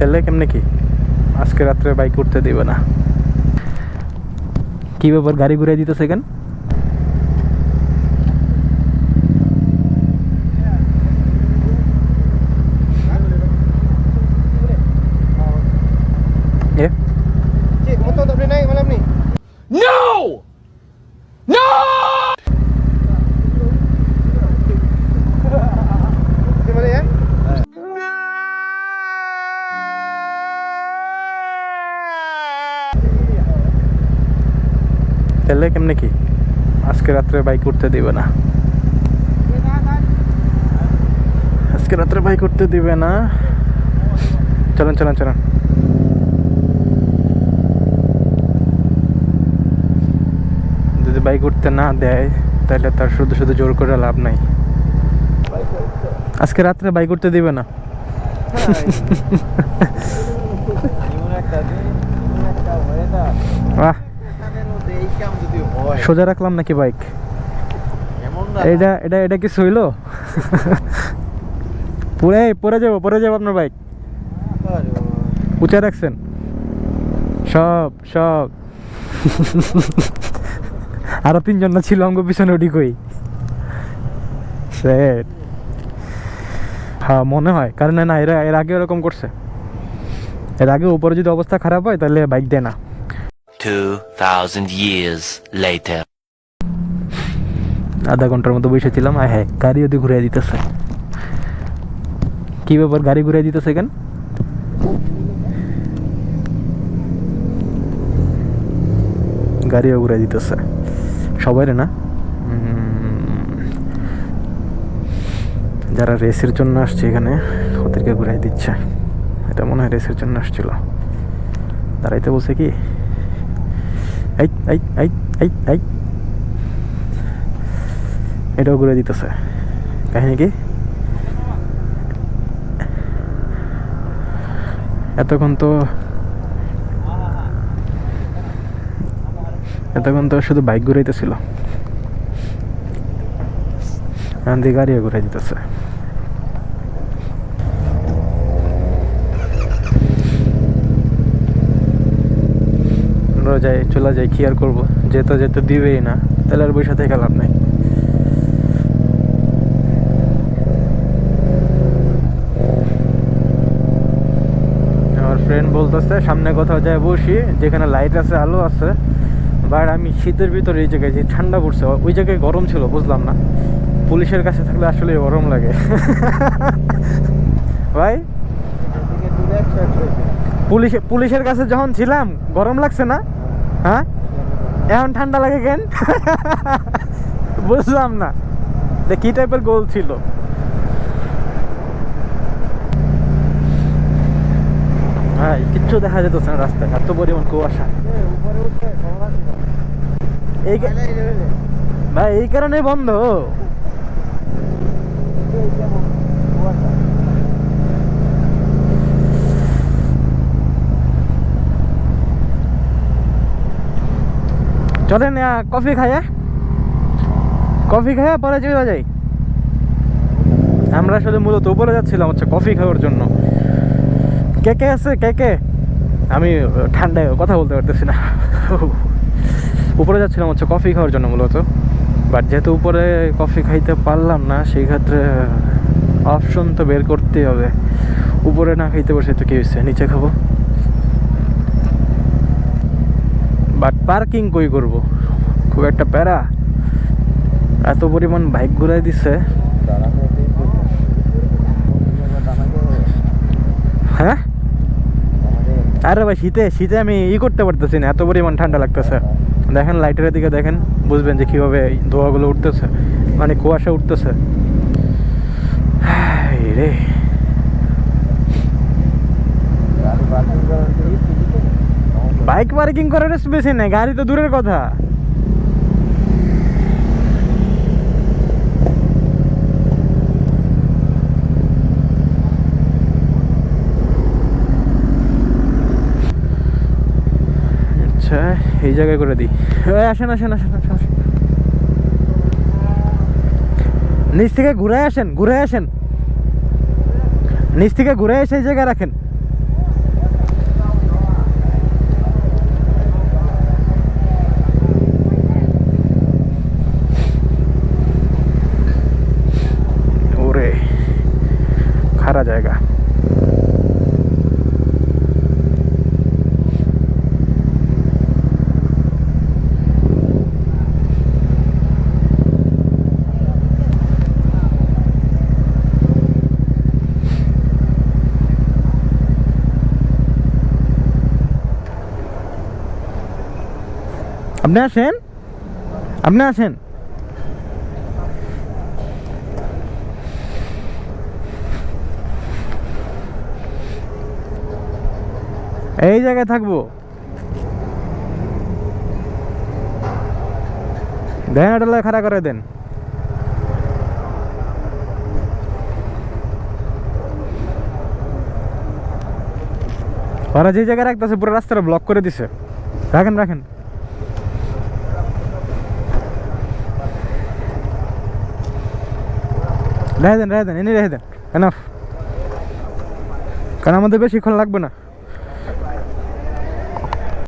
তাহলে কেমনে কি? আজকে রাত্রে বাইক উঠতে দিবে না। কি ব্যাপার, গাড়ি ঘুরে দিতেছে কেন? তাহলে কেমনে কি? আজকে রাত্রে বাইক উঠতে দিবে না। আজকে রাত্রে বাইক উঠতে দিবে না। চলেন চলেন চলেন। যদি বাইক উঠতে না দেয় তাহলে তার শুধু শুধু জোর করে লাভ নাই। আজকে রাত্রে বাইক উঠতে দিবে না। আহ সোজা রাখলাম নাকি বাইক? এটা এটা এটা কি সইল? পুরে পরে যাব পরে যাব আপনার বাইক। উঁচা রাখছেন? সব সব। আরও তিনজন না ছিল আমাকে পিছনে উঠি কই? সেট হ্যাঁ মনে হয়। কারণ না এরা এর আগে এরকম করছে। এর আগে উপরে যদি অবস্থা খারাপ হয় তাহলে বাইক দেয় না। 2,000 years later. আধা ঘণ্টার মতো বসেছিলাম আয় হ্যাঁ গাড়ি ওদি ঘুরে দিতেছে। কি ব্যাপার গাড়ি ঘুরে দিতেছে কেন? গাড়িও ঘুরে দিতেছে। সবাই না? যারা রেসের জন্য আসছে এখানে ওদেরকে ঘুরাই দিচ্ছে। এটা মনে হয় রেসের জন্য আসছিল। দাঁড়াইতে বলছে কি এই এই এটাও ঘুরে দিতেছে। কাহিনী কি? এতক্ষণ তো এতক্ষণ তো শুধু বাইক ঘুরাইতেছিল। গাড়িও ঘুরাই দিতেছে। আমরা যাই চলে যাই কি আর করব? যেতে যেতে দিবেই না তাহলে আর থেকে লাভ নাই। আমার ফ্রেন্ড বলতেছে সামনে কোথাও যায় বসি যেখানে লাইট আছে আলো আছে বাট আমি শীতের ভিতরে এই জায়গায় যে ঠান্ডা পড়ছে ওই জায়গায় গরম ছিল বুঝলাম না। পুলিশের কাছে থাকলে আসলে গরম লাগে। ভাই? পুলিশ পুলিশের কাছে যখন ছিলাম গরম লাগছে না? হ্যাঁ? এখন ঠান্ডা লাগে কেন? বুঝলাম না। কি টাইপের গোল ছিল? ভাই, কিচ্ছু দেখা যেতেছে না রাস্তায়, এত পরিমাণ কুয়াশা। ভাই, এই কারণে বন্ধ। চলেন কফি খাইয়া? কফি খাইয়া পরে চলে যাই আমরা আসলে মূলত উপরে যাচ্ছিলাম হচ্ছে কফি খাওয়ার জন্য। কে কে আছে? কে কে? আমি ঠান্ডায় কথা বলতে পারতেছি না। উপরে যাচ্ছিলাম হচ্ছে কফি খাওয়ার জন্য মূলত। বাট যেহেতু উপরে কফি খাইতে পারলাম না, সেই ক্ষেত্রে অপশন তো বের করতেই হবে। উপরে না খাইতে বসে তো কি হয়েছে নিচে খাব। বাট পার্কিং কই করব? খুব একটা প্যারা। এত পরিমাণ বাইক ঘুরাই দিছে। হ্যাঁ? আরে ভাই, শীতে শীতে আমি ই করতে পারতেছি না, এত পরিমাণ ঠান্ডা লাগতেছে। দেখেন লাইটের দিকে দেখেন, বুঝবেন যে কীভাবে ধোঁয়াগুলো উঠতেছে। মানে কুয়াশা উঠতেছে। রে। বাইক পার্কিং করার স্পেস নেই, গাড়ি তো দূরের কথা। আচ্ছা এই জায়গায় করে দিই। আসেন আসেন আসেন আসেন। নিচ থেকে ঘুরে আসেন ঘুরে আসেন। নিচ থেকে ঘুরে এসে এই জায়গায় রাখেন। খারা জায়গা আপনি আসেন আপনি আসেন এই জায়গায় থাকব। এটা খাড়া করে দেন। ওরা যে জায়গায় রাখতেছে, পুরো রাস্তাটা ব্লক করে দিছে। রাখেন রাখেন। রেখে দেন রেখে দেন, এনে রেখে দেন। এনাফ কারণ আমাদের বেশিক্ষণ লাগবে না।